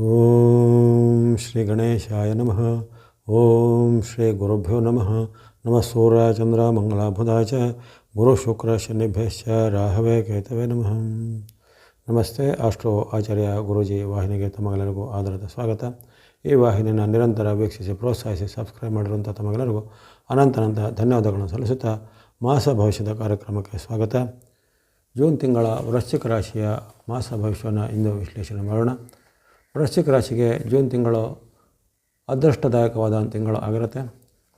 ಓಂ ಶ್ರೀ ಗಣೇಶಾಯ ನಮಃ. ಓಂ ಶ್ರೀ ಗುರುಭ್ಯೋ ನಮಃ. ನಮಃ ಸೂರ್ಯ ಚಂದ್ರ ಮಂಗಳ ಬುಧ ಚ ಗುರು ಶುಕ್ರ ಶನಿಭ್ಯಶ್ಚ ರಾಹವೇ ಕೇತವೇ ನಮಃ. ನಮಸ್ತೆ ಅಷ್ಟೋ ಆಚಾರ್ಯ ಗುರೂಜಿ ವಾಹಿನಿಗೆ ತಮಗೆಲ್ಲರಿಗೂ ಆಧಾರದ ಸ್ವಾಗತ. ಈ ವಾಹಿನಿಯನ್ನು ನಿರಂತರ ವೀಕ್ಷಿಸಿ ಪ್ರೋತ್ಸಾಹಿಸಿ ಸಬ್ಸ್ಕ್ರೈಬ್ ಮಾಡಿರುವಂಥ ತಮಗೆಲ್ಲರಿಗೂ ಅನಂತನಂತ ಧನ್ಯವಾದಗಳನ್ನು ಸಲ್ಲಿಸುತ್ತಾ ಮಾಸ ಭವಿಷ್ಯದ ಕಾರ್ಯಕ್ರಮಕ್ಕೆ ಸ್ವಾಗತ. ಜೂನ್ ತಿಂಗಳ ವೃಶ್ಚಿಕ ರಾಶಿಯ ಮಾಸ ಭವಿಷ್ಯವನ್ನು ಇಂದು ವಿಶ್ಲೇಷಣೆ ಮಾಡೋಣ. ವೃಶ್ಚಿಕ ರಾಶಿಗೆ ಜೂನ್ ತಿಂಗಳು ಅದೃಷ್ಟದಾಯಕವಾದ ತಿಂಗಳು ಆಗಿರುತ್ತೆ.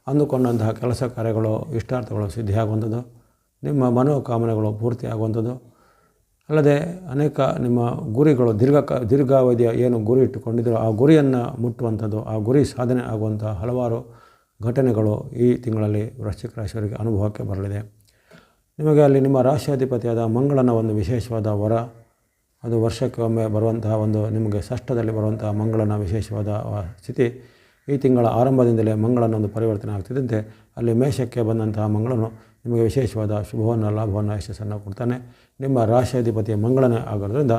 ಅಂದುಕೊಂಡಂತಹ ಕೆಲಸ ಕಾರ್ಯಗಳು, ಇಷ್ಟಾರ್ಥಗಳು ಸಿದ್ಧಿಯಾಗುವಂಥದ್ದು. ನಿಮ್ಮ ಮನೋಕಾಮನೆಗಳು ಪೂರ್ತಿ ಆಗುವಂಥದ್ದು ಅಲ್ಲದೆ ಅನೇಕ ನಿಮ್ಮ ಗುರಿಗಳು, ದೀರ್ಘ ದೀರ್ಘಾವಧಿಯ ಏನು ಗುರಿ ಇಟ್ಟುಕೊಂಡಿದ್ದರೂ ಆ ಗುರಿಯನ್ನು ಮುಟ್ಟುವಂಥದ್ದು, ಆ ಗುರಿ ಸಾಧನೆ ಆಗುವಂಥ ಹಲವಾರು ಘಟನೆಗಳು ಈ ತಿಂಗಳಲ್ಲಿ ವೃಶ್ಚಿಕ ರಾಶಿಯವರಿಗೆ ಅನುಭವಕ್ಕೆ ಬರಲಿದೆ. ನಿಮಗೆ ಅಲ್ಲಿ ನಿಮ್ಮ ರಾಶಿಯಾಧಿಪತಿಯಾದ ಮಂಗಳನ ಒಂದು ವಿಶೇಷವಾದ ವರ ಅದು ವರ್ಷಕ್ಕೆ ಒಮ್ಮೆ ಬರುವಂತಹ ಒಂದು ನಿಮಗೆ ಷಷ್ಠದಲ್ಲಿ ಬರುವಂತಹ ಮಂಗಳನ ವಿಶೇಷವಾದ ಸ್ಥಿತಿ. ಈ ತಿಂಗಳ ಆರಂಭದಿಂದಲೇ ಮಂಗಳನ ಒಂದು ಪರಿವರ್ತನೆ ಆಗ್ತಿದ್ದಂತೆ. ಅಲ್ಲಿ ಮೇಷಕ್ಕೆ ಬಂದಂತಹ ಮಂಗಳನು ನಿಮಗೆ ವಿಶೇಷವಾದ ಶುಭವನ್ನು ಲಾಭವನ್ನು ಯಶಸ್ಸನ್ನು ಕೊಡ್ತಾನೆ. ನಿಮ್ಮ ರಾಶಿಯಾಧಿಪತಿ ಮಂಗಳನೇ ಆಗೋದ್ರಿಂದ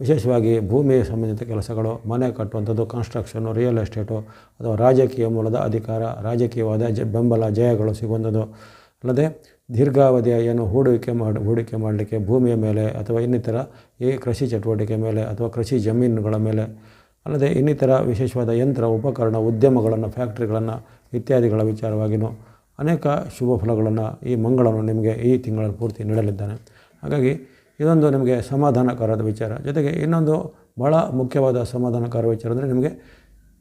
ವಿಶೇಷವಾಗಿ ಭೂಮಿಗೆ ಸಂಬಂಧಿತ ಕೆಲಸಗಳು, ಮನೆ ಕಟ್ಟುವಂಥದ್ದು ಕನ್ಸ್ಟ್ರಕ್ಷನು ರಿಯಲ್ ಎಸ್ಟೇಟು ಅಥವಾ ರಾಜಕೀಯ ಮೂಲದ ಅಧಿಕಾರ, ರಾಜಕೀಯವಾದ ಜ ಬೆಂಬಲ, ಜಯಗಳು ಸಿಗುವಂಥದ್ದು. ಅಲ್ಲದೆ ದೀರ್ಘಾವಧಿಯ ಏನು ಹೂಡಿಕೆ ಮಾಡಿ, ಹೂಡಿಕೆ ಮಾಡಲಿಕ್ಕೆ ಭೂಮಿಯ ಮೇಲೆ ಅಥವಾ ಇನ್ನಿತರ ಈ ಕೃಷಿ ಚಟುವಟಿಕೆ ಮೇಲೆ ಅಥವಾ ಕೃಷಿ ಜಮೀನುಗಳ ಮೇಲೆ ಅಲ್ಲದೆ ಇನ್ನಿತರ ವಿಶೇಷವಾದ ಯಂತ್ರ, ಉಪಕರಣ, ಉದ್ಯಮಗಳನ್ನು, ಫ್ಯಾಕ್ಟ್ರಿಗಳನ್ನು ಇತ್ಯಾದಿಗಳ ವಿಚಾರವಾಗಿಯೂ ಅನೇಕ ಶುಭ ಫಲಗಳನ್ನು ಈ ಮಂಗಳನು ನಿಮಗೆ ಈ ತಿಂಗಳ ಪೂರ್ತಿ ನೀಡಲಿದ್ದಾನೆ. ಹಾಗಾಗಿ ಇದೊಂದು ನಿಮಗೆ ಸಮಾಧಾನಕರದ ವಿಚಾರ. ಜೊತೆಗೆ ಇನ್ನೊಂದು ಭಾಳ ಮುಖ್ಯವಾದ ಸಮಾಧಾನಕಾರ ವಿಚಾರ ಅಂದರೆ ನಿಮಗೆ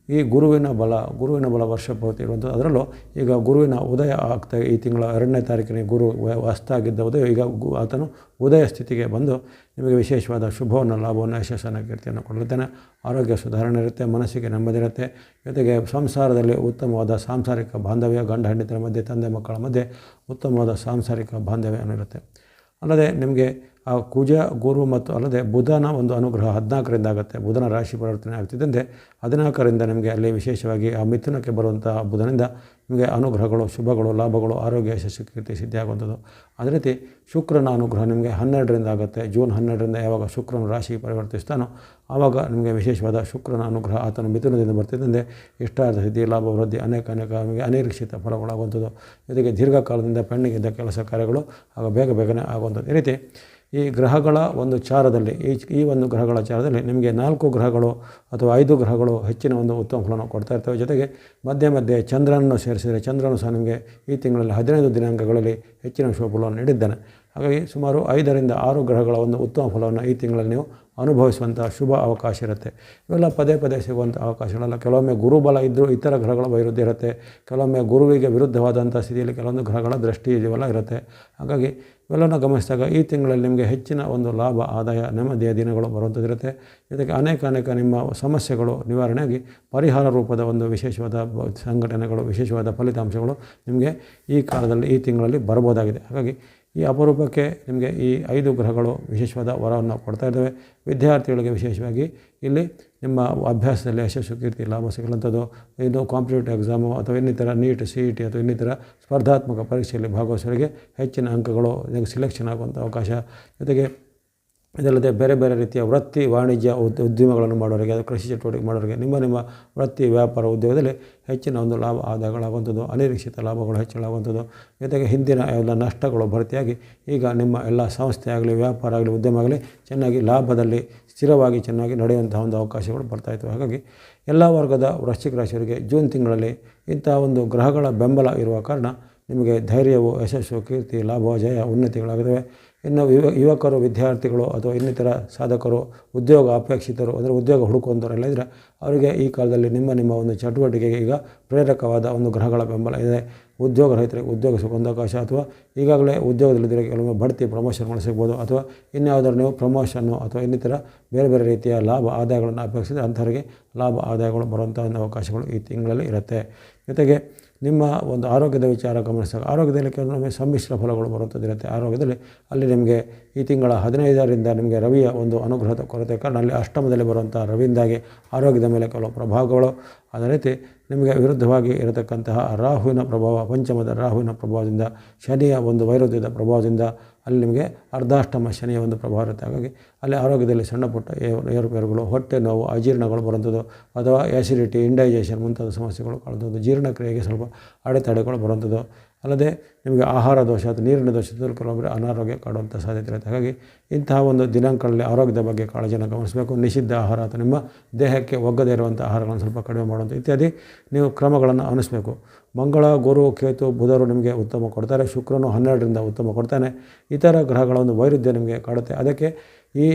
ಈ ಗುರುವಿನ ಬಲ ಗುರುವಿನ ಬಲ ವರ್ಷ ಪೂರ್ತಿ ಇರುವಂಥದ್ದು. ಅದರಲ್ಲೂ ಈಗ ಗುರುವಿನ ಉದಯ ಆಗ್ತಾ ಈ ತಿಂಗಳ ಎರಡನೇ ತಾರೀಕಿನ ಗುರು ಅಸ್ತ ಆಗಿದ್ದ ಉದಯ ಈಗ ಗು, ಆತನು ಉದಯ ಸ್ಥಿತಿಗೆ ಬಂದು ನಿಮಗೆ ವಿಶೇಷವಾದ ಶುಭವನ್ನು, ಲಾಭವನ್ನು, ಯಶಸ್ಸನ್ನು, ಕೀರ್ತಿಯನ್ನು ಕೊಡಲಿದ್ದಾನೆ. ಆರೋಗ್ಯ ಸುಧಾರಣೆ ಇರುತ್ತೆ, ಮನಸ್ಸಿಗೆ ನೆಮ್ಮದಿ ಇರುತ್ತೆ. ಜೊತೆಗೆ ಸಂಸಾರದಲ್ಲಿ ಉತ್ತಮವಾದ ಸಾಂಸಾರಿಕ ಬಾಂಧವ್ಯ, ಗಂಡ ಹೆಂಡತಿರ ಮಧ್ಯೆ, ತಂದೆ, ಮಕ್ಕಳ ಮಧ್ಯೆ ಉತ್ತಮವಾದ ಸಾಂಸಾರಿಕ ಬಾಂಧವ್ಯ ಇರುತ್ತೆ ಅಲ್ಲದೆ ನಿಮಗೆ ಆ ಕುಜ ಗುರು ಮತ್ತು ಅಲ್ಲದೆ ಬುಧನ ಒಂದು ಅನುಗ್ರಹ ಹದಿನಾಲ್ಕರಿಂದ ಆಗುತ್ತೆ. ಬುಧನ ರಾಶಿ ಪರಿವರ್ತನೆ ಆಗ್ತಿದ್ದಂತೆ ಹದಿನಾಲ್ಕರಿಂದ ನಿಮಗೆ ಅಲ್ಲಿ ವಿಶೇಷವಾಗಿ ಆ ಮಿಥುನಕ್ಕೆ ಬರುವಂಥ ಬುಧನಿಂದ ನಿಮಗೆ ಅನುಗ್ರಹಗಳು, ಶುಭಗಳು, ಲಾಭಗಳು, ಆರೋಗ್ಯ ಯಶಸ್ಸು ಕೀರ್ತಿ ಸಿದ್ಧಿ ಆಗುವಂಥದ್ದು ಅದೇ ರೀತಿ ಶುಕ್ರನ ಅನುಗ್ರಹ ನಿಮಗೆ ಹನ್ನೆರಡರಿಂದ ಆಗುತ್ತೆ. ಜೂನ್ ಹನ್ನೆರಡರಿಂದ ಯಾವಾಗ ಶುಕ್ರನ ರಾಶಿ ಪರಿವರ್ತಿಸ್ತಾನೋ ಆವಾಗ ನಿಮಗೆ ವಿಶೇಷವಾದ ಶುಕ್ರನ ಅನುಗ್ರಹ ಆತನ ಮಿಥುನದಿಂದ ಬರ್ತಿದ್ದಂತೆ ಇಷ್ಟಾರ್ಥ ಸಿದ್ಧಿ, ಲಾಭ, ವೃದ್ಧಿ ಅನೇಕ ಅನೇಕ ನಿಮಗೆ ಅನಿರೀಕ್ಷಿತ ಫಲಗಳಾಗುವಂಥದ್ದು. ಜೊತೆಗೆ ದೀರ್ಘಕಾಲದಿಂದ ಪೆಂಡಿಂಗಿದ್ದ ಕೆಲಸ ಕಾರ್ಯಗಳು ಆಗ ಬೇಗ ಬೇಗನೆ ಆಗುವಂಥದ್ದು. ಈ ರೀತಿ ಈ ಗ್ರಹಗಳ ಒಂದು ಚಾರದಲ್ಲಿ, ಈ ಈ ಒಂದು ಗ್ರಹಗಳ ಚಾರದಲ್ಲಿ ನಿಮಗೆ ನಾಲ್ಕು ಗ್ರಹಗಳು ಅಥವಾ ಐದು ಗ್ರಹಗಳು ಹೆಚ್ಚಿನ ಒಂದು ಉತ್ತಮ ಫಲವನ್ನು ಕೊಡ್ತಾ ಇರ್ತವೆ. ಜೊತೆಗೆ ಮಧ್ಯೆ ಮಧ್ಯೆ ಚಂದ್ರನನ್ನು ಸೇರಿಸಿದರೆ ಚಂದ್ರನು ಸಹ ನಿಮಗೆ ಈ ತಿಂಗಳಲ್ಲಿ ಹದಿನೈದು ದಿನಾಂಕಗಳಲ್ಲಿ ಹೆಚ್ಚಿನ ಶುಭ ಫಲವನ್ನು ನೀಡಿದ್ದಾನೆ. ಹಾಗಾಗಿ ಸುಮಾರು ಐದರಿಂದ ಆರು ಗ್ರಹಗಳ ಒಂದು ಉತ್ತಮ ಫಲವನ್ನು ಈ ತಿಂಗಳಲ್ಲಿ ನೀವು ಅನುಭವಿಸುವಂಥ ಶುಭ ಅವಕಾಶ ಇರುತ್ತೆ. ಇವೆಲ್ಲ ಪದೇ ಪದೇ ಸಿಗುವಂಥ ಅವಕಾಶಗಳೆಲ್ಲ ಕೆಲವೊಮ್ಮೆ ಗುರುಬಲ ಇದ್ದರೂ ಇತರ ಗ್ರಹಗಳ ವೈರುಧ್ಯ ಇರುತ್ತೆ. ಕೆಲವೊಮ್ಮೆ ಗುರುವಿಗೆ ವಿರುದ್ಧವಾದಂಥ ಸ್ಥಿತಿಯಲ್ಲಿ ಕೆಲವೊಂದು ಗ್ರಹಗಳ ದೃಷ್ಟಿ ಇದೆಲ್ಲ ಇರುತ್ತೆ. ಹಾಗಾಗಿ ಇವೆಲ್ಲನ ಗಮನಿಸಿದಾಗ ಈ ತಿಂಗಳಲ್ಲಿ ನಿಮಗೆ ಹೆಚ್ಚಿನ ಒಂದು ಲಾಭ, ಆದಾಯ ನೆಮ್ಮದಿಯ ದಿನಗಳು ಬರುವಂಥದ್ದಿರುತ್ತೆ ಜೊತೆಗೆ ಅನೇಕ ಅನೇಕ ನಿಮ್ಮ ಸಮಸ್ಯೆಗಳು ನಿವಾರಣೆಯಾಗಿ ಪರಿಹಾರ ರೂಪದ ಒಂದು ವಿಶೇಷವಾದ ಸಂಘಟನೆಗಳು, ವಿಶೇಷವಾದ ಫಲಿತಾಂಶಗಳು ನಿಮಗೆ ಈ ಕಾಲದಲ್ಲಿ, ಈ ತಿಂಗಳಲ್ಲಿ ಬರ್ಬೋದಾಗಿದೆ. ಹಾಗಾಗಿ ಈ ಅಪರೂಪಕ್ಕೆ ನಿಮಗೆ ಈ ಐದು ಗ್ರಹಗಳು ವಿಶೇಷವಾದ ವರವನ್ನು ಕೊಡ್ತಾ ಇದ್ದಾವೆ. ವಿದ್ಯಾರ್ಥಿಗಳಿಗೆ ವಿಶೇಷವಾಗಿ ಇಲ್ಲಿ ನಿಮ್ಮ ಅಭ್ಯಾಸದಲ್ಲಿ ಯಶಸ್ಸು, ಕೀರ್ತಿ, ಲಾಭ ಸಿಗಲಂಥದ್ದು, ಇದು ಕಾಂಪಿಟೇಟಿವ್ ಎಕ್ಸಾಮು ಅಥವಾ ಇನ್ನಿತರ ನೀಟ್ ಸಿ ಇ ಟಿ ಅಥವಾ ಇನ್ನಿತರ ಸ್ಪರ್ಧಾತ್ಮಕ ಪರೀಕ್ಷೆಯಲ್ಲಿ ಭಾಗವಹಿಸೋರಿಗೆ ಹೆಚ್ಚಿನ ಅಂಕಗಳು ಸಿಲೆಕ್ಷನ್ ಆಗುವಂಥ ಅವಕಾಶ. ಜೊತೆಗೆ ಇದಲ್ಲದೆ ಬೇರೆ ಬೇರೆ ರೀತಿಯ ವೃತ್ತಿ ವಾಣಿಜ್ಯ ಉದ್, ಉದ್ಯಮಗಳನ್ನು ಮಾಡೋರಿಗೆ, ಅದು ಕೃಷಿ ಚಟುವಟಿಕೆ ಮಾಡೋರಿಗೆ, ನಿಮ್ಮ ನಿಮ್ಮ ವೃತ್ತಿ ವ್ಯಾಪಾರ ಉದ್ಯೋಗದಲ್ಲಿ ಹೆಚ್ಚಿನ ಒಂದು ಲಾಭ ಆದಾಯಗಳಾಗುವಂಥದ್ದು ಅನಿರೀಕ್ಷಿತ ಲಾಭಗಳು ಹೆಚ್ಚಳಾಗುವಂಥದ್ದು ಜೊತೆಗೆ ಹಿಂದಿನ ಎಲ್ಲ ನಷ್ಟಗಳು ಭರ್ತಿಯಾಗಿ ಈಗ ನಿಮ್ಮ ಎಲ್ಲ ಸಂಸ್ಥೆ ಆಗಲಿ, ವ್ಯಾಪಾರ ಆಗಲಿ, ಉದ್ಯಮ ಆಗಲಿ ಚೆನ್ನಾಗಿ ಲಾಭದಲ್ಲಿ ಸ್ಥಿರವಾಗಿ ಚೆನ್ನಾಗಿ ನಡೆಯುವಂಥ ಒಂದು ಅವಕಾಶಗಳು ಬರ್ತಾಯಿತ್ತು ಹಾಗಾಗಿ ಎಲ್ಲ ವರ್ಗದ ವೃಶ್ಚಿಕ ರಾಶಿಯವರಿಗೆ ಜೂನ್ ತಿಂಗಳಲ್ಲಿ ಇಂಥ ಒಂದು ಗ್ರಹಗಳ ಬೆಂಬಲ ಇರುವ ಕಾರಣ ನಿಮಗೆ ಧೈರ್ಯವು, ಯಶಸ್ಸು, ಕೀರ್ತಿ, ಲಾಭ, ಜಯ, ಉನ್ನತಿಗಳಾಗಿದ್ದಾವೆ. ಇನ್ನು ಯುವ ಯುವಕರು, ವಿದ್ಯಾರ್ಥಿಗಳು ಅಥವಾ ಇನ್ನಿತರ ಸಾಧಕರು, ಉದ್ಯೋಗ ಅಪೇಕ್ಷಿತರು, ಅಂದರೆ ಉದ್ಯೋಗ ಹುಡುಕುವಂಥವರೆಲ್ಲ ಇದ್ದರೆ ಅವರಿಗೆ ಈ ಕಾಲದಲ್ಲಿ ನಿಮ್ಮ ನಿಮ್ಮ ಒಂದು ಚಟುವಟಿಕೆಗೆ ಈಗ ಪ್ರೇರಕವಾದ ಒಂದು ಗ್ರಹಗಳ ಬೆಂಬಲ ಇದೆ. ಉದ್ಯೋಗ ರಹಿತರಿಗೆ ಉದ್ಯೋಗ ಸಿಗುವಂಥ ಅವಕಾಶ, ಅಥವಾ ಈಗಾಗಲೇ ಉದ್ಯೋಗದಲ್ಲಿದ್ದರೆ ಕೆಲವೊಮ್ಮೆ ಬಡ್ತಿ ಪ್ರಮೋಷನ್ಗಳು ಸಿಗ್ಬೋದು, ಅಥವಾ ಇನ್ಯಾವುದಾದ್ರು ನೀವು ಪ್ರಮೋಷನ್ನು ಅಥವಾ ಇನ್ನಿತರ ಬೇರೆ ಬೇರೆ ರೀತಿಯ ಲಾಭ ಆದಾಯಗಳನ್ನು ಅಪೇಕ್ಷಿಸಿದರೆ ಅಂಥವರಿಗೆ ಲಾಭ ಆದಾಯಗಳು ಬರುವಂಥ ಒಂದು ಅವಕಾಶಗಳು ಈ ತಿಂಗಳಲ್ಲಿ ಇರುತ್ತೆ. ಜೊತೆಗೆ ನಿಮ್ಮ ಒಂದು ಆರೋಗ್ಯದ ವಿಚಾರ ಗಮನಿಸಿದಾಗ, ಆರೋಗ್ಯದಲ್ಲಿ ಕೆಲವೊಮ್ಮೆ ಸಮ್ಮಿಶ್ರ ಫಲಗಳು ಬರುತ್ತದಿರುತ್ತೆ ಆರೋಗ್ಯದಲ್ಲಿ ಅಲ್ಲಿ ನಿಮಗೆ ಈ ತಿಂಗಳ ಹದಿನೈದರಿಂದ ನಿಮಗೆ ರವಿಯ ಒಂದು ಅನುಗ್ರಹದ ಕೊರತೆ, ಕಾರಣ ಅಲ್ಲಿ ಅಷ್ಟಮದಲ್ಲಿ ಬರುವಂಥ ರವಿಯಿಂದಾಗಿ ಆರೋಗ್ಯದ ಮೇಲೆ ಕೆಲವು ಪ್ರಭಾವಗಳು. ಅದೇ ರೀತಿ ನಿಮಗೆ ವಿರುದ್ಧವಾಗಿ ಇರತಕ್ಕಂತಹ ರಾಹುವಿನ ಪ್ರಭಾವ, ಪಂಚಮದ ರಾಹುವಿನ ಪ್ರಭಾವದಿಂದ, ಶನಿಯ ಒಂದು ವೈರುಧ್ಯದ ಪ್ರಭಾವದಿಂದ ಅಲ್ಲಿ ನಿಮಗೆ ಅರ್ಧಾಷ್ಟಮ ಶನಿಯ ಒಂದು ಪ್ರಭಾವ ಇರುತ್ತೆ. ಹಾಗಾಗಿ ಅಲ್ಲಿ ಆರೋಗ್ಯದಲ್ಲಿ ಸಣ್ಣ ಪುಟ್ಟ ಏರು ಏರುಪೇರುಗಳು, ಹೊಟ್ಟೆ ನೋವು, ಅಜೀರ್ಣಗಳು ಬರುವಂಥದ್ದು ಅಥವಾ ಆ್ಯಸಿಡಿಟಿ ಇಂಡೈಜೇಷನ್ ಮುಂತಾದ ಸಮಸ್ಯೆಗಳು ಕಾಣುವಂಥದ್ದು ಜೀರ್ಣಕ್ರಿಯೆಗೆ ಸ್ವಲ್ಪ ಅಡೆತಡೆಗಳು ಬರುವಂಥದ್ದು. ಅಲ್ಲದೆ ನಿಮಗೆ ಆಹಾರ ದೋಷ ಅಥವಾ ನೀರಿನ ದೋಷದಲ್ಲಿ ಕೆಲವೊಬ್ಬರು ಅನಾರೋಗ್ಯ ಕಾಡುವಂಥ ಸಾಧ್ಯತೆ ಇರುತ್ತೆ. ಹಾಗಾಗಿ ಇಂತಹ ಒಂದು ದಿನಾಂಕಗಳಲ್ಲಿ ಆರೋಗ್ಯದ ಬಗ್ಗೆ ಕಾಳಜಿಯನ್ನು ಗಮನಿಸಬೇಕು. ನಿಷಿದ್ಧ ಆಹಾರ ಅಥವಾ ನಿಮ್ಮ ದೇಹಕ್ಕೆ ಒಗ್ಗದೇ ಇರುವಂಥ ಆಹಾರಗಳನ್ನು ಸ್ವಲ್ಪ ಕಡಿಮೆ ಮಾಡುವಂಥ ಇತ್ಯಾದಿ ನೀವು ಕ್ರಮಗಳನ್ನು ಅನಿಸ್ಬೇಕು ಮಂಗಳ, ಗುರು, ಕೇತು, ಬುಧರು ನಿಮಗೆ ಉತ್ತಮ ಕೊಡ್ತಾರೆ. ಶುಕ್ರನು ಹನ್ನೆರಡರಿಂದ ಉತ್ತಮ ಕೊಡ್ತಾನೆ. ಇತರ ಗ್ರಹಗಳ ಒಂದು ವೈರುಧ್ಯ ನಿಮಗೆ ಕಾಡುತ್ತೆ. ಅದಕ್ಕೆ ಈ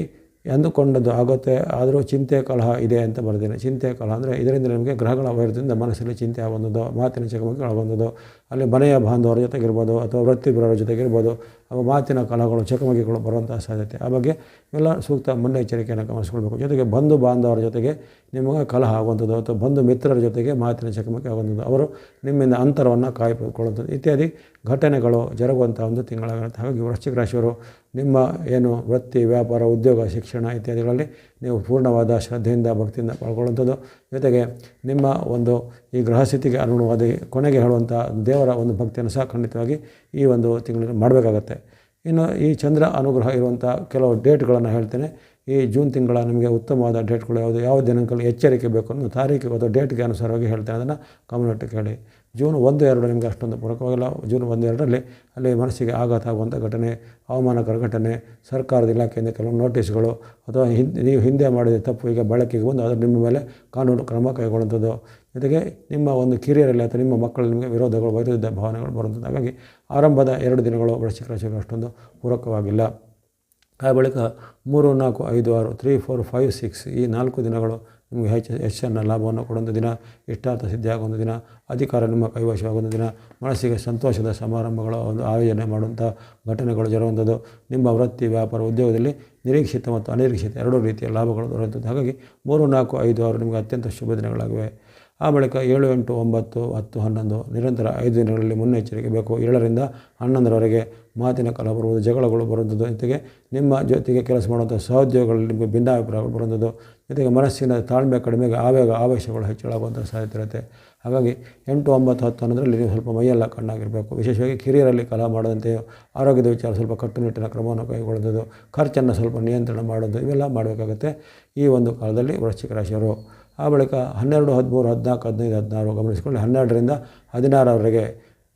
ಎಂದುಕೊಂಡದ್ದು ಆಗುತ್ತೆ, ಆದರೂ ಚಿಂತೆ, ಕಲಹ ಇದೆ ಅಂತ ಬರೆದಿದ್ದೇನೆ ಚಿಂತೆ, ಕಲಹ ಅಂದರೆ ಇದರಿಂದ ನಿಮಗೆ ಗ್ರಹಗಳ ವೈರದಿಂದ ಮನಸ್ಸಲ್ಲಿ ಚಿಂತೆ ಆಗುವಂಥದ್ದು ಮಾತಿನ ಚಕಮಕಿ ಆಗುವಂಥದ್ದು ಅಲ್ಲಿ ಮನೆಯ ಬಾಂಧವರ ಜೊತೆಗಿರ್ಬೋದು ಅಥವಾ ವೃತ್ತಿಪರರ ಜೊತೆಗಿರ್ಬೋದು ಅಥವಾ ಮಾತಿನ ಕಲಹಗಳು ಚಕಮಕಿಗಳು ಬರುವಂಥ ಸಾಧ್ಯತೆ. ಆ ಬಗ್ಗೆ ಎಲ್ಲ ಸೂಕ್ತ ಮುನ್ನೆಚ್ಚರಿಕೆಯನ್ನು ಗಮನಿಸ್ಕೊಳ್ಬೇಕು. ಜೊತೆಗೆ ಬಂಧು ಬಾಂಧವರ ಜೊತೆಗೆ ನಿಮಗೆ ಕಲಹ ಆಗುವಂಥದ್ದು ಅಥವಾ ಬಂಧು ಮಿತ್ರರ ಜೊತೆಗೆ ಮಾತಿನ ಚಕಮಕಿ ಆಗುವಂಥದ್ದು, ಅವರು ನಿಮ್ಮಿಂದ ಅಂತರವನ್ನು ಕಾಯ್ದುಕೊಳ್ಳುವಂಥದ್ದು ಇತ್ಯಾದಿ ಘಟನೆಗಳು ಜರುಗುವಂಥ ಒಂದು ತಿಂಗಳಾಗಿರುತ್ತೆ. ಹಾಗಾಗಿ ವೃಶ್ಚಿಕ ರಾಶಿಯವರು ನಿಮ್ಮ ಏನು ವೃತ್ತಿ, ವ್ಯಾಪಾರ, ಉದ್ಯೋಗ, ಶಿಕ್ಷಣ ಇತ್ಯಾದಿಗಳಲ್ಲಿ ನೀವು ಪೂರ್ಣವಾದ ಶ್ರದ್ಧೆಯಿಂದ ಭಕ್ತಿಯಿಂದ ಪಾಲ್ಗೊಳ್ಳುವಂಥದ್ದು. ಜೊತೆಗೆ ನಿಮ್ಮ ಒಂದು ಈ ಗ್ರಹಸ್ಥಿತಿಗೆ ಅನುಗುಣವಾದ ಕೊನೆಗೆ ಹೇಳುವಂಥ ದೇವರ ಒಂದು ಭಕ್ತಿಯನ್ನು ಸಹ ಖಂಡಿತವಾಗಿ ಈ ಒಂದು ತಿಂಗಳಲ್ಲಿ ಮಾಡಬೇಕಾಗತ್ತೆ. ಇನ್ನು ಈ ಚಂದ್ರ ಅನುಗ್ರಹ ಇರುವಂಥ ಕೆಲವು ಡೇಟ್ಗಳನ್ನು ಹೇಳ್ತೇನೆ. ಈ ಜೂನ್ ತಿಂಗಳ ನಿಮಗೆ ಉತ್ತಮವಾದ ಡೇಟ್ಗಳು ಯಾವುದು? ಯಾವ ದಿನಾಂಕಲ್ಲಿ ಎಚ್ಚರಿಕೆ ಬೇಕು ಅನ್ನೋ ತಾರೀಕು ಅಥವಾ ಡೇಟ್ಗೆ ಅನುಸಾರವಾಗಿ ಹೇಳ್ತೇನೆ. ಅದನ್ನು ಕಮ್ಯುನಿಟಿ ಕೇಳಿ ಜೂನ್ ಒಂದು ಎರಡು ನಿಮಗೆ ಅಷ್ಟೊಂದು ಪೂರಕವಾಗಿಲ್ಲ. ಜೂನ್ ಒಂದು ಎರಡರಲ್ಲಿ ಅಲ್ಲಿ ಮನಸ್ಸಿಗೆ ಆಘಾತ ಆಗುವಂಥ ಘಟನೆ, ಅವಮಾನಕರ ಘಟನೆ, ಸರ್ಕಾರದ ಇಲಾಖೆಯಿಂದ ಕೆಲವು ನೋಟಿಸ್ಗಳು ಅಥವಾ ಹಿಂದೆ ನೀವು ಹಿಂದೆ ಮಾಡಿದ ತಪ್ಪು ಈಗ ಬಳಕೆಗೆ ಬಂದು ಅದು ನಿಮ್ಮ ಮೇಲೆ ಕಾನೂನು ಕ್ರಮ ಕೈಗೊಳ್ಳುವಂಥದ್ದು. ಜೊತೆಗೆ ನಿಮ್ಮ ಒಂದು ಕಿರಿಯರಲ್ಲಿ ಅಥವಾ ನಿಮ್ಮ ಮಕ್ಕಳು ನಿಮಗೆ ವಿರೋಧಗಳು ವೈರುದ್ಧ ಭಾವನೆಗಳು ಬರುವಂಥದ್ದು. ಹಾಗಾಗಿ ಆರಂಭದ ಎರಡು ದಿನಗಳು ವೃಶ್ಚಿಕ ಅಷ್ಟೊಂದು ಪೂರಕವಾಗಿಲ್ಲ. ಆ ಬಳಿಕ ಮೂರು, ನಾಲ್ಕು, ಐದು, ಆರು, ತ್ರೀ, ಫೋರ್, ಫೈವ್, ಸಿಕ್ಸ್ ಈ ನಾಲ್ಕು ದಿನಗಳು ನಿಮಗೆ ಹೆಚ್ಚು ಹೆಚ್ಚನ್ನು ಲಾಭವನ್ನು ಕೊಡೊಂದು ದಿನ, ಇಷ್ಟಾರ್ಥ ಸಿದ್ಧಿಯಾಗುವಂಥ ದಿನ, ಅಧಿಕಾರ ನಿಮ್ಮ ಕೈವಶವಾಗುವಂಥ ದಿನ, ಮನಸ್ಸಿಗೆ ಸಂತೋಷದ ಸಮಾರಂಭಗಳ, ಒಂದು ಆಯೋಜನೆ ಮಾಡುವಂಥ ಘಟನೆಗಳು ಜರುವಂಥದ್ದು ನಿಮ್ಮ ವೃತ್ತಿ, ವ್ಯಾಪಾರ, ಉದ್ಯೋಗದಲ್ಲಿ ನಿರೀಕ್ಷಿತ ಮತ್ತು ಅನಿರೀಕ್ಷಿತ ಎರಡೂ ರೀತಿಯ ಲಾಭಗಳು ದೊರೆಯುವಂಥದ್ದು. ಹಾಗಾಗಿ ಮೂರು, ನಾಲ್ಕು, ಐದು, ಆರು ನಿಮಗೆ ಅತ್ಯಂತ ಶುಭ ದಿನಗಳಾಗಿವೆ. ಆ ಬಳಿಕ ಏಳು, ಎಂಟು, ಒಂಬತ್ತು, ಹತ್ತು, ಹನ್ನೊಂದು, ನಿರಂತರ ಐದು ದಿನಗಳಲ್ಲಿ ಮುನ್ನೆಚ್ಚರಿಕೆ ಬೇಕು. ಏಳರಿಂದ ಹನ್ನೊಂದರವರೆಗೆ ಮಾತಿನ ಕಲ ಬರುವುದು, ಜಗಳಗಳು ಬರುವಂಥದ್ದು. ಜೊತೆಗೆ ನಿಮ್ಮ ಜೊತೆಗೆ ಕೆಲಸ ಮಾಡುವಂಥ ಸಹೋದ್ಯೋಗಗಳಲ್ಲಿ ನಿಮಗೆ ಭಿನ್ನಾಭಿಪ್ರಾಯಗಳು ಬರುವಂಥದ್ದು. ಜೊತೆಗೆ ಮನಸ್ಸಿನ ತಾಳ್ಮೆ ಕಡಿಮೆಗೆ ಆವೇಗ, ಆವೇಶಗಳು ಹೆಚ್ಚಳಾಗುವಂಥ ಸಾಧ್ಯತೆ ಇರುತ್ತೆ. ಹಾಗಾಗಿ ಎಂಟು, ಒಂಬತ್ತು, ಹತ್ತು, ಹನ್ನೊಂದರಲ್ಲಿ ನೀವು ಸ್ವಲ್ಪ ಮೈಯೆಲ್ಲ ಕಣ್ಣಾಗಿರಬೇಕು. ವಿಶೇಷವಾಗಿ ಕಿರಿಯರಲ್ಲಿ ಕಲಹ ಮಾಡದಂತೆ ಆರೋಗ್ಯದ ವಿಚಾರ ಸ್ವಲ್ಪ ಕಟ್ಟುನಿಟ್ಟಿನ ಕ್ರಮವನ್ನು ಕೈಗೊಳ್ಳೋದು ಖರ್ಚನ್ನು ಸ್ವಲ್ಪ ನಿಯಂತ್ರಣ ಮಾಡೋದು ಇವೆಲ್ಲ ಮಾಡಬೇಕಾಗುತ್ತೆ. ಈ ಒಂದು ಕಾಲದಲ್ಲಿ ವೃಶ್ಚಿಕ ರಾಶಿಯವರು ಆ ಬಳಿಕ ಹನ್ನೆರಡು, ಹದಿಮೂರು, ಹದಿನಾಲ್ಕು, ಹದಿನೈದು, ಹದಿನಾರು ಗಮನಿಸಿಕೊಂಡು ಹನ್ನೆರಡರಿಂದ ಹದಿನಾರರವರೆಗೆ,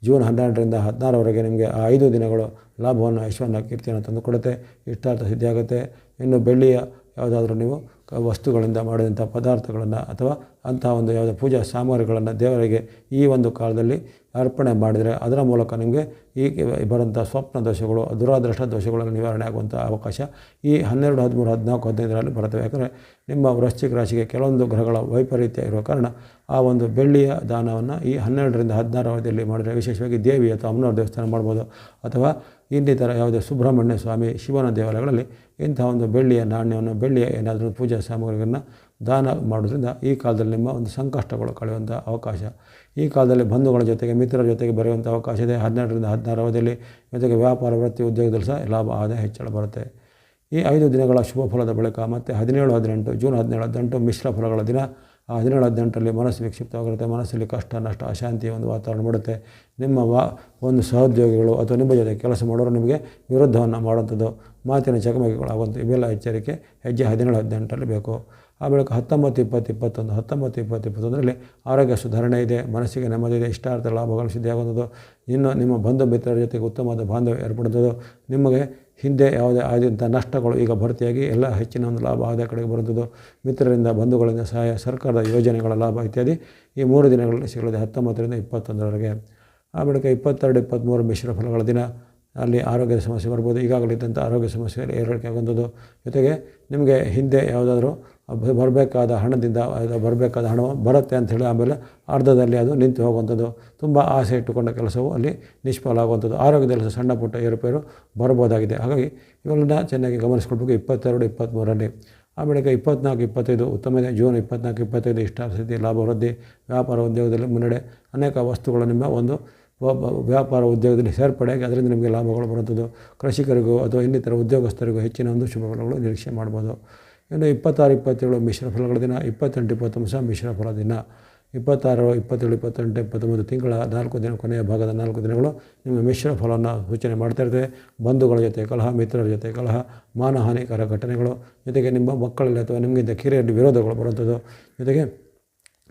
ಜೂನ್ ಹನ್ನೆರಡರಿಂದ ಹದಿನಾರವರೆಗೆ ನಿಮಗೆ ಆ ಐದು ದಿನಗಳು ಲಾಭವನ್ನು ಯಶವನ್ನು ಕೀರ್ತಿಯನ್ನು ತಂದುಕೊಡುತ್ತೆ ಇಷ್ಟಾರ್ಥ ಸಿದ್ಧಿಯಾಗುತ್ತೆ ಇನ್ನು ಬೆಳ್ಳಿಯ ಯಾವುದಾದ್ರೂ ನೀವು ವಸ್ತುಗಳಿಂದ ಮಾಡಿದಂಥ ಪದಾರ್ಥಗಳನ್ನು ಅಥವಾ ಅಂತಹ ಒಂದು ಯಾವುದೇ ಪೂಜಾ ಸಾಮಗ್ರಿಗಳನ್ನು ದೇವರಿಗೆ ಈ ಒಂದು ಕಾಲದಲ್ಲಿ ಅರ್ಪಣೆ ಮಾಡಿದರೆ ಅದರ ಮೂಲಕ ನಿಮಗೆ ಈ ಬರುವಂಥ ಸ್ವಪ್ನ ದೋಷಗಳು, ದುರಾದೃಷ್ಟ ದೋಷಗಳನ್ನು ನಿವಾರಣೆ ಆಗುವಂಥ ಅವಕಾಶ ಈ ಹನ್ನೆರಡು, ಹದಿಮೂರು, ಹದಿನಾಲ್ಕು, ಹದಿನೈದರಲ್ಲಿ ಬರುತ್ತವೆ ಯಾಕಂದರೆ ನಿಮ್ಮ ವೃಶ್ಚಿಕ ರಾಶಿಗೆ ಕೆಲವೊಂದು ಗ್ರಹಗಳ ವೈಪರೀತ್ಯ ಇರುವ ಕಾರಣ ಆ ಒಂದು ಬೆಳ್ಳಿಯ ದಾನವನ್ನು ಈ ಹನ್ನೆರಡರಿಂದ ಹದಿನಾರು ಅವಧಿಯಲ್ಲಿ ಮಾಡಿದರೆ ವಿಶೇಷವಾಗಿ ದೇವಿ ಅಥವಾ ಅಮ್ಮನವ್ರ ದೇವಸ್ಥಾನ ಮಾಡ್ಬೋದು. ಅಥವಾ ಇನ್ನಿತರ ಯಾವುದೇ ಸುಬ್ರಹ್ಮಣ್ಯ ಸ್ವಾಮಿ ಶಿವನ ದೇವಾಲಯಗಳಲ್ಲಿ ಇಂಥ ಒಂದು ಬೆಳ್ಳಿಯ ನಾಣ್ಯವನ್ನು, ಬೆಳ್ಳಿಯ ಏನಾದರೂ ಪೂಜಾ ಸಾಮಗ್ರಿಗಳನ್ನು ದಾನ ಮಾಡೋದ್ರಿಂದ ಈ ಕಾಲದಲ್ಲಿ ನಿಮ್ಮ ಒಂದು ಸಂಕಷ್ಟಗಳು ಕಳೆಯುವಂಥ ಅವಕಾಶ. ಈ ಕಾಲದಲ್ಲಿ ಬಂಧುಗಳ ಜೊತೆಗೆ, ಮಿತ್ರರ ಜೊತೆಗೆ ಬರೆಯುವಂಥ ಅವಕಾಶ ಇದೆ. ಹನ್ನೆರಡರಿಂದ ಹದಿನಾರು ಅವಧಿಯಲ್ಲಿ ಜೊತೆಗೆ ವ್ಯಾಪಾರ, ವೃತ್ತಿ, ಉದ್ಯೋಗದಲ್ಲಿ ಸಹ ಲಾಭ, ಆದಾಯ ಹೆಚ್ಚಳ ಬರುತ್ತೆ. ಈ ಐದು ದಿನಗಳ ಶುಭ ಫಲದ ಬಳಿಕ ಮತ್ತು ಹದಿನೇಳು, ಹದಿನೆಂಟು, ಜೂನ್ ಹದಿನೇಳು, ಹದಿನೆಂಟು ಮಿಶ್ರ ಫಲಗಳ ದಿನ. ಹದಿನೇಳು, ಹದಿನೆಂಟರಲ್ಲಿ ಮನಸ್ಸು ವಿಕ್ಷಿಪ್ತವಾಗಿರುತ್ತೆ. ಮನಸ್ಸಲ್ಲಿ ಕಷ್ಟ, ನಷ್ಟ ಅಶಾಂತಿಯ ಒಂದು ವಾತಾವರಣ ಬಿಡುತ್ತೆ ನಿಮ್ಮ ವಾ, ಒಂದು ಸಹೋದ್ಯೋಗಿಗಳು ಅಥವಾ ನಿಮ್ಮ ಜೊತೆ ಕೆಲಸ ಮಾಡೋರು ನಿಮಗೆ ವಿರುದ್ಧವನ್ನು ಮಾಡುವಂಥದ್ದು, ಮಾತಿನ ಚಕಮಕಿಗಳಾಗುವಂಥ ಇವೆಲ್ಲ ಎಚ್ಚರಿಕೆ. ಹೆಜ್ಜೆ ಹದಿನೇಳು, ಹದಿನೆಂಟರಲ್ಲಿ ಬೇಕು. ಆ ಬಳಿಕ ಹತ್ತೊಂಬತ್ತು, ಇಪ್ಪತ್ತು, ಇಪ್ಪತ್ತೊಂದು, ಹತ್ತೊಂಬತ್ತು, ಇಪ್ಪತ್ತು, ಇಪ್ಪತ್ತೊಂದರಲ್ಲಿ ಆರೋಗ್ಯ ಸುಧಾರಣೆ ಇದೆ, ಮನಸ್ಸಿಗೆ ನೆಮ್ಮದಿ ಇದೆ, ಇಷ್ಟಾರ್ಥ ಲಾಭಗಳು ಸಿದ್ಧಿಯಾಗುವಂಥದ್ದು. ಇನ್ನು ನಿಮ್ಮ ಬಂಧು ಮಿತ್ರರ ಜೊತೆಗೆ ಉತ್ತಮವಾದ ಬಾಂಧವ್ಯ ಏರ್ಪಡುವಂಥದ್ದು ನಿಮಗೆ ಹಿಂದೆ ಯಾವುದೇ ಆದಂಥ ನಷ್ಟಗಳು ಈಗ ಭರ್ತಿಯಾಗಿ ಎಲ್ಲ ಹೆಚ್ಚಿನ ಒಂದು ಲಾಭ ಆದಾಯ ಕಡೆಗೆ ಬರುತ್ತದೆ ಮಿತ್ರರಿಂದ ಬಂಧುಗಳಿಂದ ಸಹಾಯ, ಸರ್ಕಾರದ ಯೋಜನೆಗಳ ಲಾಭ ಇತ್ಯಾದಿ ಈ ಮೂರು ದಿನಗಳಲ್ಲಿ ಸಿಗಲಿದೆ. ಹತ್ತೊಂಬತ್ತರಿಂದ ಇಪ್ಪತ್ತೊಂದರವರೆಗೆ. ಆ ಬಳಿಕ ಇಪ್ಪತ್ತೆರಡು, ಇಪ್ಪತ್ತ್ಮೂರು ಮಿಶ್ರ ಫಲಗಳ ದಿನ ಅಲ್ಲಿ ಆರೋಗ್ಯದ ಸಮಸ್ಯೆ ಬರ್ಬೋದು. ಈಗಾಗಲೇ ಇದ್ದಂಥ ಆರೋಗ್ಯ ಸಮಸ್ಯೆ ಏರಿಕೆ ಆಗುವಂಥದ್ದು. ಜೊತೆಗೆ ನಿಮಗೆ ಹಿಂದೆ ಯಾವುದಾದ್ರೂ ಬರಬೇಕಾದ ಹಣದಿಂದ ಬರಬೇಕಾದ ಹಣ ಬರುತ್ತೆ ಅಂಥೇಳಿ ಆಮೇಲೆ ಅರ್ಧದಲ್ಲಿ ಅದು ನಿಂತು ಹೋಗುವಂಥದ್ದು. ತುಂಬ ಆಸೆ ಇಟ್ಟುಕೊಂಡ ಕೆಲಸವು ಅಲ್ಲಿ ನಿಷ್ಫಲ ಆಗುವಂಥದ್ದು ಆರೋಗ್ಯದಲ್ಲಿ ಸಣ್ಣ ಪುಟ್ಟ ಏರುಪೇರು ಬರ್ಬೋದಾಗಿದೆ. ಹಾಗಾಗಿ ಇವೆಲ್ಲ ಚೆನ್ನಾಗಿ ಗಮನಿಸ್ಕೊಳ್ಬೇಕು. ಇಪ್ಪತ್ತೆರಡು ಇಪ್ಪತ್ತ್ಮೂರರಲ್ಲಿ ಆ ಬೆಳಗ್ಗೆ ಇಪ್ಪತ್ನಾಲ್ಕು, ಇಪ್ಪತ್ತೈದು, ಉತ್ತಮ ಜೂನ್ ಇಪ್ಪತ್ನಾಲ್ಕು, ಇಪ್ಪತ್ತೈದು ಇಷ್ಟಾರ್ಥಿತಿ ಲಾಭ, ವೃದ್ಧಿ, ವ್ಯಾಪಾರ ಉದ್ಯೋಗದಲ್ಲಿ ಮುನ್ನಡೆ ಅನೇಕ ವಸ್ತುಗಳು ನಿಮ್ಮ ಒಂದು ವ್ಯಾಪಾರ ಉದ್ಯೋಗದಲ್ಲಿ ಸೇರ್ಪಡೆಯಾಗಿ ಅದರಿಂದ ನಿಮಗೆ ಲಾಭಗಳು ಬರುವಂಥದ್ದು. ಕೃಷಿಕರಿಗೂ ಅಥವಾ ಇನ್ನಿತರ ಉದ್ಯೋಗಸ್ಥರಿಗೂ ಹೆಚ್ಚಿನ ಒಂದು ಶುಭ ನಿರೀಕ್ಷೆ ಮಾಡ್ಬೋದು. ಇನ್ನು ಇಪ್ಪತ್ತಾರು, ಇಪ್ಪತ್ತೇಳು ಮಿಶ್ರ ಫಲಗಳ ದಿನ, ಇಪ್ಪತ್ತೆಂಟು, ಇಪ್ಪತ್ತೊಂಬತ್ತು ಸಹ ಮಿಶ್ರ ಫಲ ದಿನ. ಇಪ್ಪತ್ತಾರು, ಇಪ್ಪತ್ತೇಳು, ಇಪ್ಪತ್ತೆಂಟು, ಇಪ್ಪತ್ತೊಂಬತ್ತು ತಿಂಗಳ ನಾಲ್ಕು ದಿನ, ಕೊನೆಯ ಭಾಗದ ನಾಲ್ಕು ದಿನಗಳು ನಿಮ್ಮ ಮಿಶ್ರ ಫಲವನ್ನು ಸೂಚನೆ ಮಾಡ್ತಾ ಬಂಧುಗಳ ಜೊತೆ ಕಲಹ, ಮಿತ್ರರ ಜೊತೆ ಕಲಹ, ಮಾನಹಾನಿಕರ ಘಟನೆಗಳು, ಜೊತೆಗೆ ನಿಮ್ಮ ಮಕ್ಕಳಲ್ಲಿ ಅಥವಾ ನಿಮಗಿಂತ ಕಿರಿಯರಲ್ಲಿ ವಿರೋಧಗಳು ಬರುವಂಥದ್ದು. ಜೊತೆಗೆ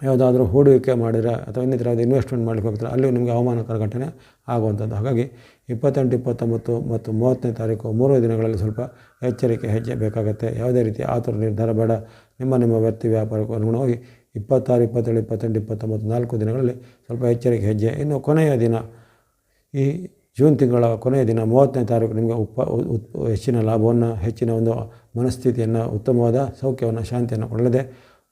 ಯಾವುದಾದ್ರೂ ಹೂಡಿಕೆ ಮಾಡಿದರೆ ಅಥವಾ ಇನ್ನಿತರ ಇನ್ವೆಸ್ಟ್ಮೆಂಟ್ ಮಾಡಲಿಕ್ಕೆ ಹೋಗ್ತಾರೆ ಅಲ್ಲಿ ನಿಮಗೆ ಅವಮಾನಕರ ಘಟನೆ ಆಗುವಂಥದ್ದು. ಹಾಗಾಗಿ ಇಪ್ಪತ್ತೆಂಟು, ಇಪ್ಪತ್ತೊಂಬತ್ತು ಮತ್ತು ಮೂವತ್ತನೇ ತಾರೀಕು ಮೂರು ದಿನಗಳಲ್ಲಿ ಸ್ವಲ್ಪ ಎಚ್ಚರಿಕೆ ಹೆಜ್ಜೆ ಬೇಕಾಗುತ್ತೆ. ಯಾವುದೇ ರೀತಿ ಆತುರ ನಿರ್ಧಾರ ಬೇಡ. ನಿಮ್ಮ ನಿಮ್ಮ ವ್ಯಕ್ತಿ ವ್ಯಾಪಾರಕ್ಕೂ ಅನುಗುಣವಾಗಿ ಇಪ್ಪತ್ತಾರು, ಇಪ್ಪತ್ತೇಳು, ಇಪ್ಪತ್ತೆಂಟು, ಇಪ್ಪತ್ತೊಂಬತ್ತು ನಾಲ್ಕು ದಿನಗಳಲ್ಲಿ ಸ್ವಲ್ಪ ಎಚ್ಚರಿಕೆ ಹೆಜ್ಜೆ. ಇನ್ನು ಕೊನೆಯ ದಿನ, ಈ ಜೂನ್ ತಿಂಗಳ ಕೊನೆಯ ದಿನ ಮೂವತ್ತನೇ ತಾರೀಕು ನಿಮಗೆ ಉಪ ಹೆಚ್ಚಿನ ಲಾಭವನ್ನು, ಹೆಚ್ಚಿನ ಒಂದು ಮನಸ್ಥಿತಿಯನ್ನು, ಉತ್ತಮವಾದ ಸೌಖ್ಯವನ್ನು, ಶಾಂತಿಯನ್ನು ಕೊಡಲಿದೆ.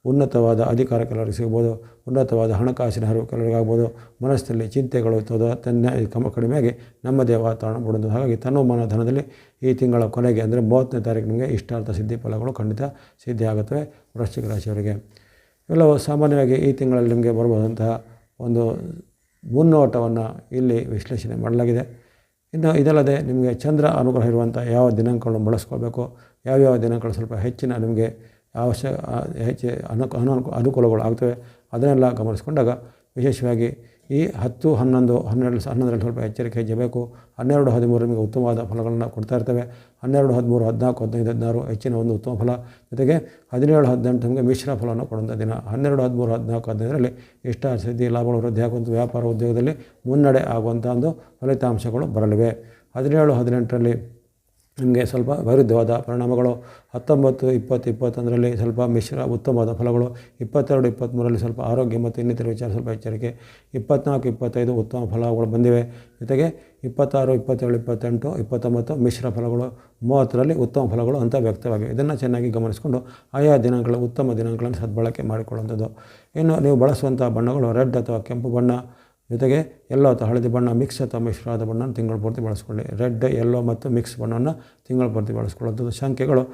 ಉನ್ನತವಾದ ಅಧಿಕಾರ ಕೆಲವರಿಗೆ ಸಿಗ್ಬೋದು ಉನ್ನತವಾದ ಹಣಕಾಸಿನ ಹರಿವು ಕೆಲವರಿಗಾಗ್ಬೋದು ಮನಸ್ಸಿನಲ್ಲಿ ಚಿಂತೆಗಳು ತೋದ ತನ್ನ ಕಮ, ಕಡಿಮೆಯಾಗಿ ನೆಮ್ಮದಿಯ ವಾತಾವರಣ ಮೂಡುವುದು ಹಾಗಾಗಿ ತನ್ನೋಮಾನ ಧನದಲ್ಲಿ ಈ ತಿಂಗಳ ಕೊನೆಗೆ ಅಂದರೆ ಮೂವತ್ತನೇ ತಾರೀಕು ನಿಮಗೆ ಇಷ್ಟಾರ್ಥ ಸಿದ್ಧಿ ಫಲಗಳು ಖಂಡಿತ ಸಿದ್ಧಿ ಆಗುತ್ತವೆ ವೃಶ್ಚಿಕ ರಾಶಿಯವರಿಗೆ. ಇವೆಲ್ಲವೂ ಸಾಮಾನ್ಯವಾಗಿ ಈ ತಿಂಗಳಲ್ಲಿ ನಿಮಗೆ ಬರ್ಬೋದಂತಹ ಒಂದು ಮುನ್ನೋಟವನ್ನು ಇಲ್ಲಿ ವಿಶ್ಲೇಷಣೆ ಮಾಡಲಾಗಿದೆ. ಇನ್ನು ಇದಲ್ಲದೆ ನಿಮಗೆ ಚಂದ್ರ ಅನುಗ್ರಹ ಇರುವಂಥ ಯಾವ ದಿನಾಂಕಗಳನ್ನು ಬಳಸ್ಕೋಬೇಕು ಯಾವ್ಯಾವ ದಿನಾಂಕಗಳು ಸ್ವಲ್ಪ ಹೆಚ್ಚಿನ ನಿಮಗೆ ಅವಶ್ಯ ಹೆಚ್ಚು ಅನುಕು ಅನು, ಅನುಕೂಲಗಳು ಆಗ್ತವೆ. ಅದನ್ನೆಲ್ಲ ಗಮನಿಸಿಕೊಂಡಾಗ ವಿಶೇಷವಾಗಿ ಈ ಹತ್ತು, ಹನ್ನೊಂದು, ಹನ್ನೆರಡು, ಹನ್ನೊಂದರಲ್ಲಿ ಸ್ವಲ್ಪ ಎಚ್ಚರಿಕೆ ಹೆಜ್ಜೆ ಬೇಕು ಹನ್ನೆರಡು, ಹದಿಮೂರು ನಿಮಗೆ ಉತ್ತಮವಾದ ಫಲಗಳನ್ನು ಕೊಡ್ತಾ ಇರ್ತವೆ. ಹನ್ನೆರಡು, ಹದಿಮೂರು, ಹದಿನಾಲ್ಕು, ಹದಿನೈದು, ಹದಿನಾರು ಹೆಚ್ಚಿನ ಒಂದು ಉತ್ತಮ ಫಲ. ಜೊತೆಗೆ ಹದಿನೇಳು, ಹದಿನೆಂಟು ನಿಮಗೆ ಮಿಶ್ರ ಫಲವನ್ನು ಕೊಡುವಂಥ ದಿನ. ಹನ್ನೆರಡು, ಹದಿಮೂರು, ಹದಿನಾಲ್ಕು, ಹದಿನೈದರಲ್ಲಿ ಇಷ್ಟ ಸಿದ್ಧಿ ಲಾಭಗಳು ವೃದ್ಧಿ ಆಗುವಂಥ ವ್ಯಾಪಾರ ಉದ್ಯೋಗದಲ್ಲಿ ಮುನ್ನಡೆ ಆಗುವಂಥ ಒಂದು ಫಲಿತಾಂಶಗಳು ಬರಲಿವೆ. ಹದಿನೇಳು, ಹದಿನೆಂಟರಲ್ಲಿ ನಿಮಗೆ ಸ್ವಲ್ಪ ವೈರುದ್ಧವಾದ ಪರಿಣಾಮಗಳು, ಹತ್ತೊಂಬತ್ತು, ಇಪ್ಪತ್ತು, ಇಪ್ಪತ್ತೊಂದರಲ್ಲಿ ಸ್ವಲ್ಪ ಮಿಶ್ರ ಉತ್ತಮವಾದ ಫಲಗಳು, ಇಪ್ಪತ್ತೆರಡು, ಇಪ್ಪತ್ತ್ಮೂರರಲ್ಲಿ ಸ್ವಲ್ಪ ಆರೋಗ್ಯ ಮತ್ತು ಇನ್ನಿತರ ವಿಚಾರ ಸ್ವಲ್ಪ ಎಚ್ಚರಿಕೆ, ಇಪ್ಪತ್ನಾಲ್ಕು, ಇಪ್ಪತ್ತೈದು ಉತ್ತಮ ಫಲಗಳು ಬಂದಿವೆ. ಜೊತೆಗೆ ಇಪ್ಪತ್ತಾರು, ಇಪ್ಪತ್ತೇಳು, ಇಪ್ಪತ್ತೆಂಟು, ಇಪ್ಪತ್ತೊಂಬತ್ತು ಮಿಶ್ರ ಫಲಗಳು, ಮೂವತ್ತರಲ್ಲಿ ಉತ್ತಮ ಫಲಗಳು ಅಂತ ವ್ಯಕ್ತವಾಗಿವೆ. ಇದನ್ನು ಚೆನ್ನಾಗಿ ಗಮನಿಸಿಕೊಂಡು ಆಯಾ ದಿನಗಳ ಉತ್ತಮ ದಿನಗಳನ್ನು ಸದ್ಬಳಕೆ ಮಾಡಿಕೊಳ್ಳುವಂಥದ್ದು. ಇನ್ನು ನೀವು ಬಳಸುವಂಥ ಬಣ್ಣಗಳು ರೆಡ್ ಅಥವಾ ಕೆಂಪು ಬಣ್ಣ ಜೊತೆಗೆ ಎಲ್ಲೋ ಅಥವಾ ಹಳದಿ ಬಣ್ಣ ಮಿಕ್ಸ್ ಅಥವಾ ಮಿಶ್ರವಾದ ಬಣ್ಣವನ್ನು ತಿಂಗಳು ಪೂರ್ತಿ ಬಳಸ್ಕೊಳ್ಳಿ. ರೆಡ್ ಎಲ್ಲೋ ಮತ್ತು ಮಿಕ್ಸ್ ಬಣ್ಣವನ್ನು ತಿಂಗಳು ಪೂರ್ತಿ ಬಳಸ್ಕೊಳ್ಳೋದು ಸಂಖ್ಯೆಗಳು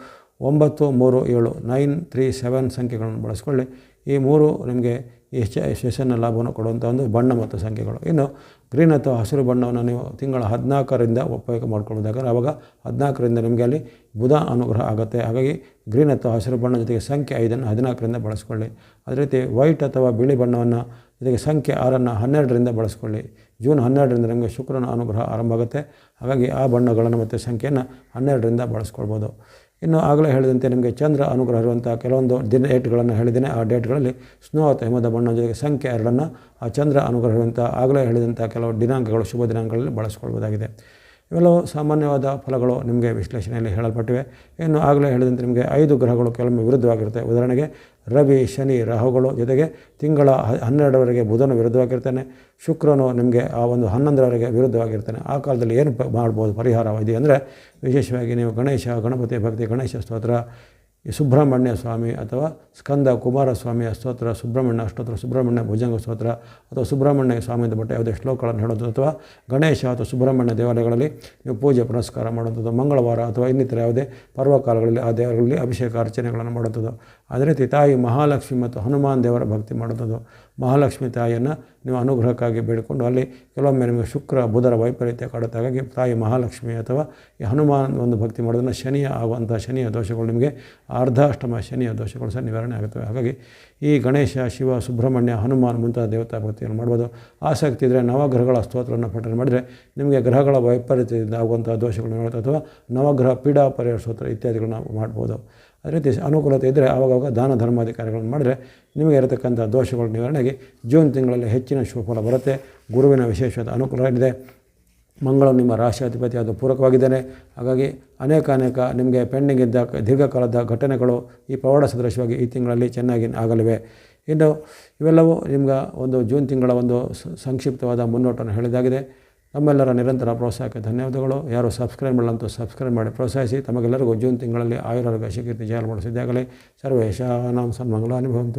ಒಂಬತ್ತು, ಮೂರು, ಏಳು ನೈನ್ ತ್ರೀ ಸೆವೆನ್ ಸಂಖ್ಯೆಗಳನ್ನು ಬಳಸ್ಕೊಳ್ಳಿ. ಈ ಮೂರು ನಿಮಗೆ ಹೆಚ್ಚು ಯಶಸ್ಸಿನ ಲಾಭವನ್ನು ಕೊಡುವಂಥ ಒಂದು ಬಣ್ಣ ಮತ್ತು ಸಂಖ್ಯೆಗಳು. ಇನ್ನು ಗ್ರೀನ್ ಅಥವಾ ಹಸಿರು ಬಣ್ಣವನ್ನು ನೀವು ತಿಂಗಳ ಹದಿನಾಲ್ಕರಿಂದ ಉಪಯೋಗ ಮಾಡ್ಕೊಳ್ಬೇಕಾದ್ರೆ ಆವಾಗ ಹದಿನಾಲ್ಕರಿಂದ ನಿಮಗೆ ಅಲ್ಲಿ ಬುಧ ಅನುಗ್ರಹ ಆಗುತ್ತೆ. ಹಾಗಾಗಿ ಗ್ರೀನ್ ಅಥವಾ ಹಸಿರು ಬಣ್ಣ ಜೊತೆಗೆ ಸಂಖ್ಯೆ ಐದನ್ನು ಹದಿನಾಲ್ಕರಿಂದ ಬಳಸ್ಕೊಳ್ಳಿ. ಅದೇ ರೀತಿ ವೈಟ್ ಅಥವಾ ಬಿಳಿ ಬಣ್ಣವನ್ನು ಜೊತೆಗೆ ಸಂಖ್ಯೆ ಆರನ್ನು ಹನ್ನೆರಡರಿಂದ ಬಳಸ್ಕೊಳ್ಳಿ. ಜೂನ್ ಹನ್ನೆರಡರಿಂದ ನಿಮಗೆ ಶುಕ್ರನ ಅನುಗ್ರಹ ಆರಂಭ ಆಗುತ್ತೆ ಹಾಗಾಗಿ ಆ ಬಣ್ಣಗಳನ್ನು ಮತ್ತು ಸಂಖ್ಯೆಯನ್ನು ಹನ್ನೆರಡರಿಂದ ಬಳಸ್ಕೊಳ್ಬೋದು. ಇನ್ನು ಆಗಲೇ ಹೇಳಿದಂತೆ ನಿಮಗೆ ಚಂದ್ರ ಅನುಗ್ರಹ ಇರುವಂಥ ಕೆಲವೊಂದು ದಿನ ಡೇಟ್ಗಳನ್ನು ಹೇಳಿದ್ದೇನೆ. ಆ ಡೇಟ್ಗಳಲ್ಲಿ ಸ್ನೋ ಅಥವಾ ಹಿಮದ ಬಣ್ಣ ಜೊತೆಗೆ ಸಂಖ್ಯೆ ಎರಡನ್ನು ಆ ಚಂದ್ರ ಅನುಗ್ರಹ ಇರುವಂಥ ಆಗಲೇ ಹೇಳಿದಂಥ ಕೆಲವು ದಿನಾಂಕಗಳು, ಶುಭ ದಿನಾಂಕಗಳಲ್ಲಿ ಬಳಸ್ಕೊಳ್ಬೋದಾಗಿದೆ. ಇವೆಲ್ಲವೂ ಸಾಮಾನ್ಯವಾದ ಫಲಗಳು ನಿಮಗೆ ವಿಶ್ಲೇಷಣೆಯಲ್ಲಿ ಹೇಳಲ್ಪಟ್ಟಿವೆ. ಇನ್ನು ಆಗಲೇ ಹೇಳಿದಂತೆ ನಿಮಗೆ ಐದು ಗ್ರಹಗಳು ಕೆಲವೊಮ್ಮೆ ವಿರುದ್ಧವಾಗಿರುತ್ತೆ. ಉದಾಹರಣೆಗೆ ರವಿ, ಶನಿ, ರಾಹುಗಳು ಜೊತೆಗೆ ತಿಂಗಳ ಹನ್ನೆರಡರವರೆಗೆ ಬುಧನ ವಿರುದ್ಧವಾಗಿರ್ತಾನೆ. ಶುಕ್ರನು ನಿಮಗೆ ಆ ಒಂದು ಹನ್ನೊಂದರವರೆಗೆ ವಿರುದ್ಧವಾಗಿರ್ತಾನೆ. ಆ ಕಾಲದಲ್ಲಿ ಏನು ಮಾಡ್ಬೋದು ಪರಿಹಾರ ಇದೆ ಅಂದರೆ ವಿಶೇಷವಾಗಿ ನೀವು ಗಣೇಶ, ಗಣಪತಿ ಭಕ್ತಿ, ಗಣೇಶ ಸ್ತೋತ್ರ ಈ ಸುಬ್ರಹ್ಮಣ್ಯ ಸ್ವಾಮಿ ಅಥವಾ ಸ್ಕಂದ ಕುಮಾರಸ್ವಾಮಿಯ ಸ್ತೋತ್ರ, ಸುಬ್ರಹ್ಮಣ್ಯ ಅಷ್ಟೋತ್ರ, ಸುಬ್ರಹ್ಮಣ್ಯ ಭುಜಂಗ ಸ್ತೋತ್ರ ಅಥವಾ ಸುಬ್ರಹ್ಮಣ್ಯ ಸ್ವಾಮಿ ಬಟ್ಟೆ ಯಾವುದೇ ಶ್ಲೋಕಗಳನ್ನು ಹೇಳೋದು ಅಥವಾ ಗಣೇಶ ಅಥವಾ ಸುಬ್ರಹ್ಮಣ್ಯ ದೇವಾಲಯಗಳಲ್ಲಿ ನೀವು ಪೂಜೆ ಪುನಸ್ಕಾರ ಮಾಡುವಂಥದ್ದು, ಮಂಗಳವಾರ ಅಥವಾ ಇನ್ನಿತರ ಯಾವುದೇ ಪರ್ವಕಾಲಗಳಲ್ಲಿ ಆ ದೇವರಲ್ಲಿ ಅಭಿಷೇಕ ಅರ್ಚನೆಗಳನ್ನು ಮಾಡುವಂಥದ್ದು. ಅದೇ ರೀತಿ ತಾಯಿ ಮಹಾಲಕ್ಷ್ಮಿ ಮತ್ತು ಹನುಮಾನ್ ದೇವರ ಭಕ್ತಿ ಮಾಡುವಂಥದ್ದು. ಮಹಾಲಕ್ಷ್ಮಿ ತಾಯಿಯನ್ನು ನೀವು ಅನುಗ್ರಹಕ್ಕಾಗಿ ಬೇಡಿಕೊಂಡು ಅಲ್ಲಿ ಕೆಲವೊಮ್ಮೆ ನಿಮಗೆ ಶುಕ್ರ, ಬುಧರ ವೈಪರೀತ್ಯ ಕಾಡುತ್ತೆ. ಹಾಗಾಗಿ ತಾಯಿ ಮಹಾಲಕ್ಷ್ಮಿ ಅಥವಾ ಈ ಹನುಮಾನ್ ಒಂದು ಭಕ್ತಿ ಮಾಡೋದನ್ನು ಶನಿಯ ಆಗುವಂಥ ಶನಿಯ ದೋಷಗಳು ನಿಮಗೆ ಅರ್ಧಾಷ್ಟಮ ಶನಿಯ ದೋಷಗಳು ಸಹ ನಿವಾರಣೆ ಆಗುತ್ತವೆ. ಹಾಗಾಗಿ ಈ ಗಣೇಶ, ಶಿವ, ಸುಬ್ರಹ್ಮಣ್ಯ, ಹನುಮಾನ್ ಮುಂತಾದ ದೇವತಾ ಭಕ್ತಿಯನ್ನು ಮಾಡ್ಬೋದು. ಆಸಕ್ತಿ ಇದ್ದರೆ ನವಗ್ರಹಗಳ ಸ್ತೋತ್ರವನ್ನು ಪಠನೆ ಮಾಡಿದರೆ ನಿಮಗೆ ಗ್ರಹಗಳ ವೈಪರೀತ್ಯದಿಂದ ಆಗುವಂಥ ದೋಷಗಳನ್ನು ಅಥವಾ ನವಗ್ರಹ ಪೀಡಾ ಪರಿಹಾರ ಸ್ತೋತ್ರ ಇತ್ಯಾದಿಗಳನ್ನ ಮಾಡ್ಬೋದು. ಅದೇ ರೀತಿ ಅನುಕೂಲತೆ ಇದ್ದರೆ ಆವಾಗವಾಗ ದಾನ ಧರ್ಮಾಧಿಕಾರಿಗಳನ್ನು ಮಾಡಿದರೆ ನಿಮಗೆ ಇರತಕ್ಕಂಥ ದೋಷಗಳ ನಿವಾರಣೆಗೆ ಜೂನ್ ತಿಂಗಳಲ್ಲಿ ಹೆಚ್ಚಿನ ಶುಭಫಲ ಬರುತ್ತೆ. ಗುರುವಿನ ವಿಶೇಷವಾದ ಅನುಕೂಲ ಇದೆ ಮಂಗಳ ನಿಮ್ಮ ರಾಶಿಯಾಧಿಪತಿ ಅದು ಪೂರಕವಾಗಿದ್ದಾನೆ. ಹಾಗಾಗಿ ಅನೇಕ ಅನೇಕ ನಿಮಗೆ ಪೆಂಡಿಂಗ್ ಇದ್ದ ದೀರ್ಘಕಾಲದ ಘಟನೆಗಳು ಈ ಪವಾಡ ಸದೃಶವಾಗಿ ಈ ತಿಂಗಳಲ್ಲಿ ಚೆನ್ನಾಗಿ ಆಗಲಿವೆ. ಇನ್ನು ಇವೆಲ್ಲವೂ ನಿಮ್ಗೆ ಒಂದು ಜೂನ್ ತಿಂಗಳ ಒಂದು ಸಂಕ್ಷಿಪ್ತವಾದ ಮುನ್ನೋಟವನ್ನು ಹೇಳಿದಾಗಿದೆ. ನಮ್ಮೆಲ್ಲರ ನಿರಂತರ ಪ್ರೋತ್ಸಾಹಕ್ಕೆ ಧನ್ಯವಾದಗಳು. ಯಾರು ಸಬ್ಸ್ಕ್ರೈಬ್ ಮಾಡಲಂತೂ ಸಬ್ಸ್ಕ್ರೈಬ್ ಮಾಡಿ ಪ್ರೋತ್ಸಾಹಿಸಿ. ತಮಗೆಲ್ಲರಿಗೂ ಜೂನ್ ತಿಂಗಳಲ್ಲಿ ಆಯುರಾರೋಗ್ಯ ಶಿಕೀರ್ತಿ ಜಯಲ್ ಮಾಡಿಸಿದ್ದಾಗಲೇ ಸರ್ವೇಶ ನಾಮ ಸನ್ಮಂಗಳ ಅನುಭವಂತು